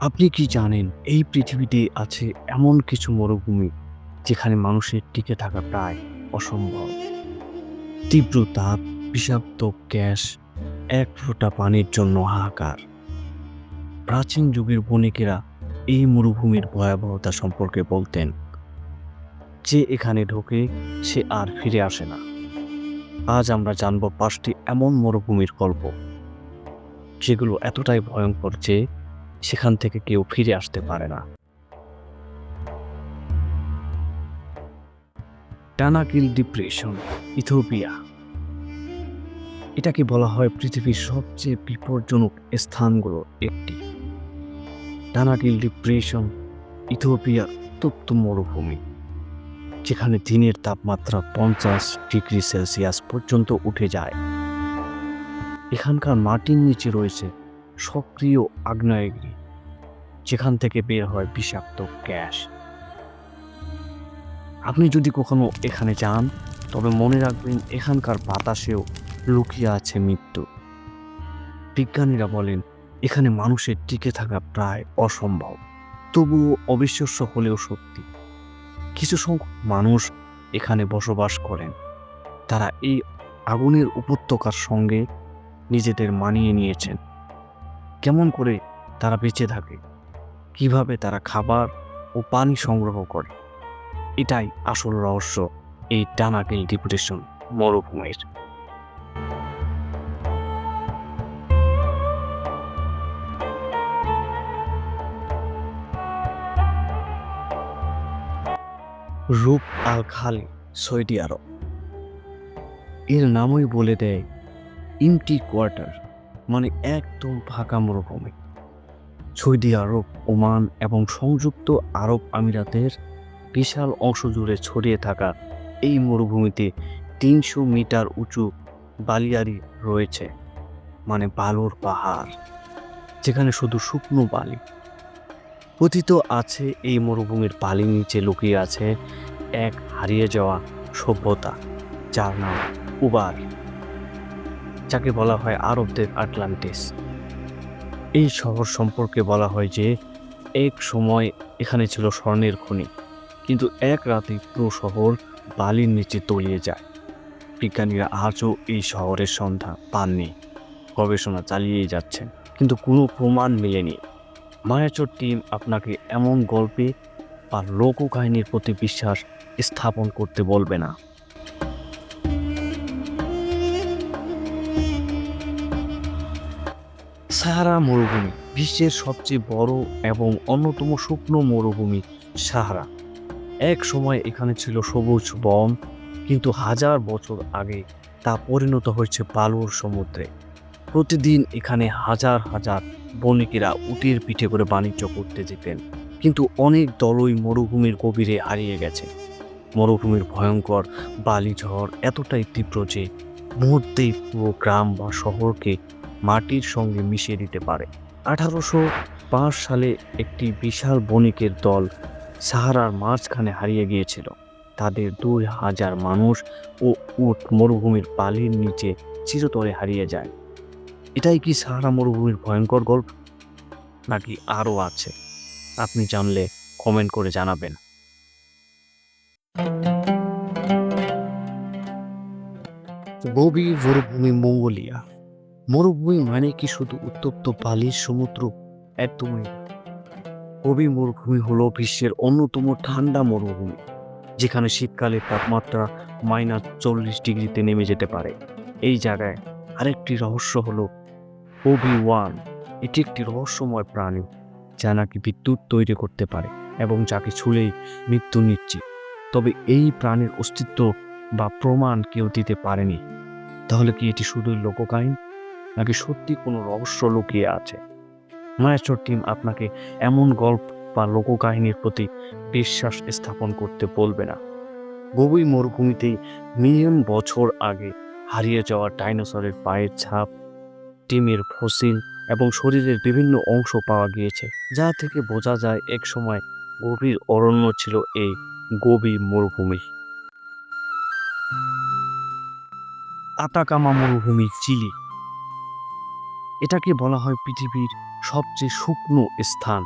আপনি কি জানেন, এই পৃথিবীতে আছে এমন কিছু মরুভূমি যেখানে মানুষের টিকে থাকা প্রায় অসম্ভব? তীব্র তাপ, বিষাক্ত গ্যাস, এক ফোঁটা পানির জন্য হাহাকার। প্রাচীন যুগের বণিকেরা এই মরুভূমির ভয়াবহতা সম্পর্কে বলতেন। যে এখানে ঢোকে, সে আর ফিরে আসে না। আজ আমরা জানব পাঁচটি এমন মরুভূমির গল্প, যেগুলো এতটাই ভয়ঙ্কর যে সেখান থেকে কেউ ফিরে আসতে পারে না। টানাকিল ডিপ্রেশন ইথোপিয়া এটাকে বলা হয় পৃথিবীর সবচেয়ে বিপজ্জনক স্থানগুলোর একটি। টানাকিল ডিপ্রেশন ইথোপিয়ার উত্তপ্ত মরুভূমি। যেখানে দিনের তাপমাত্রা পঞ্চাশ ডিগ্রি সেলসিয়াস পর্যন্ত উঠে যায়। এখানকার মাটির নিচে রয়েছে সক্রিয় আগ্নেয়গিরি, যেখান থেকে বের হয় বিষাক্ত গ্যাস। আপনি যদি কখনো এখানে যান, তবে মনে রাখবেন এখানকার বাতাসেও লুকিয়ে আছে মৃত্যু। বিজ্ঞানীরা বলেন, এখানে মানুষের টিকে থাকা প্রায় অসম্ভব। তবুও অবিশ্বাস্য হলেও সত্যি। কিছু সংখ্যক মানুষ এখানে বসবাস করেন। তারা এই আগুনের উপত্যকার সঙ্গে নিজেদের মানিয়ে নিয়েছেন। কেমন করে তারা বেঁচে থাকে, কীভাবে তারা খাবার ও পানি সংগ্রহ করে, এটাই আসল রহস্য এই টানাকিল ডিপুটেশন মরুভূমির। রূপ আল খালি সৌদি আরব। এর নামই বলে দেয় ইমটি কোয়ার্টার মানে একদম ফাঁকা মরুভূমি। সৌদি আরব ওমান এবং সংযুক্ত আরব আমিরাতের বিশাল অংশ জুড়ে ছড়িয়ে থাকা এই মরুভূমিতে তিনশো মিটার উঁচু বালিয়ারি রয়েছে মানে বালুর পাহাড়, যেখানে শুধু শুকনো বালি। কথিত আছে এই মরুভূমির বালির নিচে লুকিয়ে আছে এক হারিয়ে যাওয়া সভ্যতা, যার নাম উবার, যাকে বলা হয় আরবদের আটলান্টিস। এই শহর সম্পর্কে বলা হয় যে, এক সময় এখানে ছিল স্বর্ণের খনি, কিন্তু এক রাতে পুরো শহর বালির নিচে তলিয়ে যায়। বিজ্ঞানীরা আজও এই শহরের সন্ধান পাননি, গবেষণা চালিয়েই যাচ্ছেন, কিন্তু কোনো প্রমাণ মেলেনি। মায়াচর টিম আপনাকে এমন গল্পে বা লোককাহিনীর প্রতি বিশ্বাস স্থাপন করতে বলবে না। সাহারা মরুভূমি, বিশ্বের সবচেয়ে বড় এবং অন্যতম শুকনো মরুভূমি সাহারা। এক সময় এখানে ছিল সবুজ বন, কিন্তু হাজার বছর আগে তা পরিণত হয়েছে বালুর সমুদ্রে। প্রতিদিন এখানে হাজার হাজার বণিকেরা উটির পিঠে করে বাণিজ্য করতে যেতেন। কিন্তু অনেক দলই মরুভূমির গভীরে হারিয়ে গেছে। মরুভূমির ভয়ঙ্কর বালি ঝড় এতটাই তীব্র যে মুহূর্তেই পুরো গ্রাম বা শহরকে মাটির সঙ্গে মিশিয়ে দিতে পারে। আঠারোশো পাঁচ সালে একটি বিশাল বণিকের দল সাহারার মাঝখানে হারিয়ে গিয়েছিল। তাদের দুই হাজার মানুষ ও উট মরুভূমির বালির নিচে চিরতরে হারিয়ে যায়। এটাই কি সাহারা মরুভূমির ভয়ঙ্কর গল্প? নাকি আরও আছে? আপনি জানলে কমেন্ট করে জানাবেন। গভীর মরুভূমি মঙ্গোলিয়া। মরুভূমি মানে কি শুধু উত্তপ্ত বালির সমুদ্র? একদমই। গভীর মরুভূমি হলো বিশ্বের অন্যতম ঠান্ডা মরুভূমি, যেখানে শীতকালে তাপমাত্রা মাইনাস চল্লিশ ডিগ্রিতে নেমে যেতে পারে। এই জায়গায় আরেকটি রহস্য হলো ওবি ওয়ান। এটি একটি রহস্যময় প্রাণী। যা নাকি বিদ্যুৎ তৈরি করতে পারে এবং যাকে ছুঁলেই মৃত্যু নিশ্চিত। তবে এই প্রাণীর অস্তিত্ব বা প্রমাণ কেউ দিতে পারেনি। তাহলে কি এটি শুধুই লোককাহিনী? নাকি সত্যি কোনো রহস্য লুকিয়ে আছে? মায়াচর টিম আপনাকে এমন গল্প বা লোককাহিনীর প্রতি বিশ্বাস স্থাপন করতে বলবে না। গভীর মরুভূমিতেই মিলিয়ন বছর আগে হারিয়ে যাওয়া ডাইনোসরের পায়ের ছাপ, টিমের ফসিল এবং শরীরের বিভিন্ন অংশ পাওয়া গিয়েছে, যা থেকে বোঝা যায় এক সময় গভীর অরণ্য ছিল এই গভীর মরুভূমি। আতাকামা মরুভূমি, চিলি। এটাকে বলা হয় পৃথিবীর সবচেয়ে শুকনো স্থান।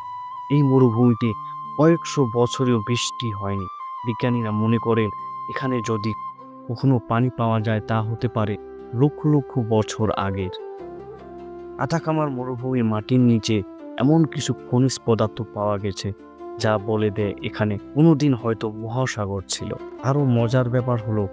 এই মরুভূমিতে কয়েকশো বছরেও বৃষ্টি হয়নি। বিজ্ঞানীরা মনে করেন, এখানে যদি কখনো পানি পাওয়া যায়, তা হতে পারে লক্ষ লক্ষ বছর আগের। আতাকামার মরুভূমির মাটির নিচে এমন কিছু খনিজ পদার্থ পাওয়া গেছে, যা বলে দেয় এখানে কোনোদিন হয়তো মহাসাগর ছিল। আরও মজার ব্যাপার হলো,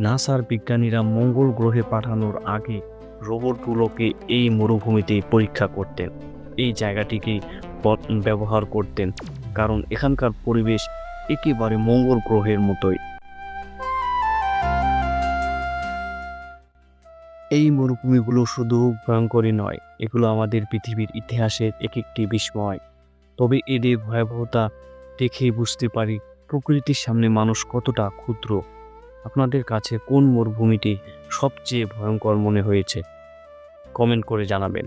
নাসার বিজ্ঞানীরা মঙ্গল গ্রহে পাঠানোর আগে রোবটগুলোকে এই মরুভূমিতেই পরীক্ষা করতেন, এই জায়গাটিকেই ব- ব্যবহার করতেন, কারণ এখানকার পরিবেশ একেবারে মঙ্গল গ্রহের মতোই। এই মরুভূমিগুলো শুধু ভয়ঙ্করই নয়, এগুলো আমাদের পৃথিবীর ইতিহাসের এক একটি বিস্ময়। তবে এদের ভয়াবহতা দেখেই বুঝতে পারি প্রকৃতির সামনে মানুষ কতটা ক্ষুদ্র। আপনাদের কাছে কোন মরুভূমিটি সবচেয়ে ভয়ঙ্কর মনে হয়েছে? কমেন্ট করে জানাবেন।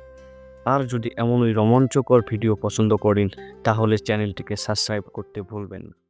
আর যদি এমনই রোমাঞ্চকর ভিডিও পছন্দ করেন, তাহলে চ্যানেলটিকে সাবস্ক্রাইব করতে ভুলবেন না।